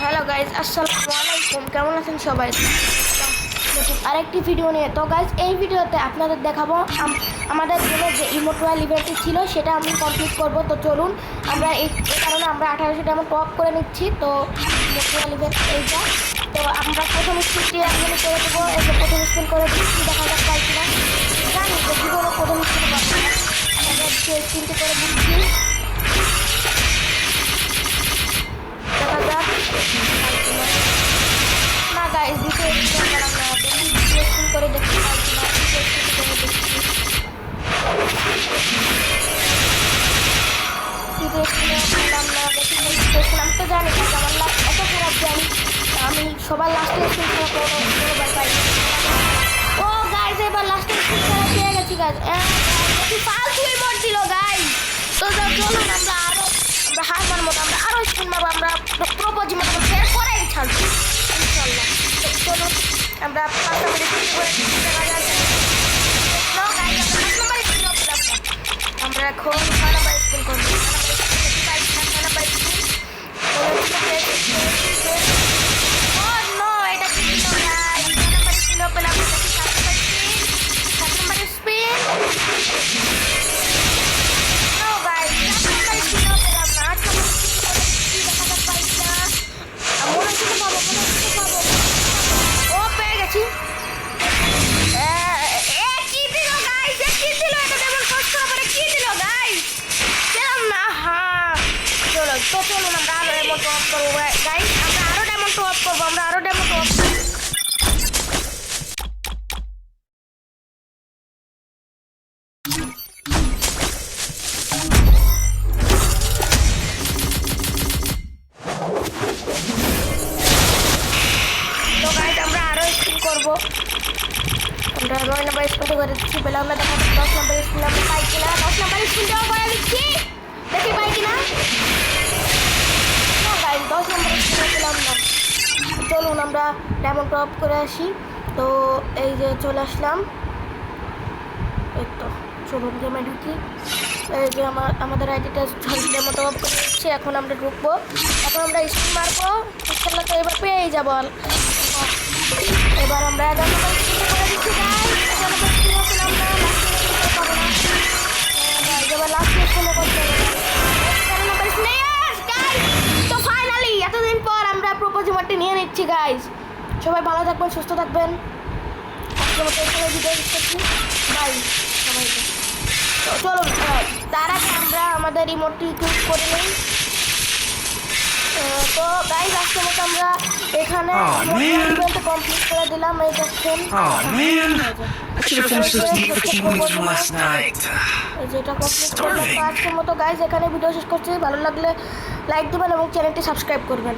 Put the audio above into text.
Hello guys আসসালামু আলাইকুম। কেমন আছেন সবাই? আরেকটি ভিডিও নিয়ে। তো গাইজ এই ভিডিওতে আপনাদের দেখাবো আম- আমাদের গেমের যে ইমোটুয়াল ইভেন্টটি ছিল, সেটা আমি কমপ্লিট করব। তো চলুন, আমরা এই কারণে আমরা আঠারোশো টাকা টপ করে নিচ্ছি। তো ইমোটুয়াল ইভেন্ট এইটা। তো আমরা প্রথম স্পিনটি একজনে করে দেবো। যে প্রথম স্পিন করে দিচ্ছি, দেখা যাক পাই কিনা। জানি যে জীবনে প্রথম স্কুল আমরা স্পিনটি করে দিচ্ছি পেলাম না দেখি তৃতীয় স্পিন আমি তো জানি না আমার লাস্ট এত খারাপ জানি আমি সবার পাই ও গাইস এবার স্পিন ছাড়া পেয়ে গেছি গাইস ফালতু ইমোট দিল গাইস তো চলুন আমরা আরও আমরা না, আমরা আরও স্পিন মারবো আমরা প্রপোজ মারবো ফের করেই চলুন আমরা পাঁচ নম্বরে করে দিচ্ছি, দেখা যাচ্ছে No, guys, আমরা। আমরা এখন ছয় নম্বরে স্পিন করব আমরা নম্বর স্পিন করে দিচ্ছি আমরা দেখা দশ নম্বর স্পিন আমরা পাই কিনা? দশ নম্বর দিচ্ছি পাই কিনা? দশ নম্বর চলুন, আমরা ডায়মন্ড টপ করে আসি। তো এই যে চলে আসলাম। এই তো চলুন গেমে ঢুকি। এই যে আমার, আমাদের আইডিটা ঝলঝলের মতো অফ করে দিচ্ছে, এখন আমরা ঢুকবো। এখন আমরা স্পিন মারবো। ইনশাল্লাহ তো এবার পেয়েই যাব। এবার আমরা এবার! তো ফাইনালি এতদিন পর আমরা নিয়ে নিচ্ছি সবাই ভালো থাকবেন, সুস্থ থাকবেন। বাই সবাইকে। চলুন তার আগে আমরা আমাদের রিমোটটি ইউজ করে নিই। তো গাইজ আজকে মতো আমরা এখানে ইভেন্ট কমপ্লিট করে দিলাম এই দেখছেন man, I should have finished those Diva keyboards from last night. এই যে এটা কমপ্লিট করলাম আজকের মতো গাইজ এখানে ভিডিও শেষ করছি। ভালো লাগলে লাইক দেবেন এবং চ্যানেলটি সাবস্ক্রাইব করবেন।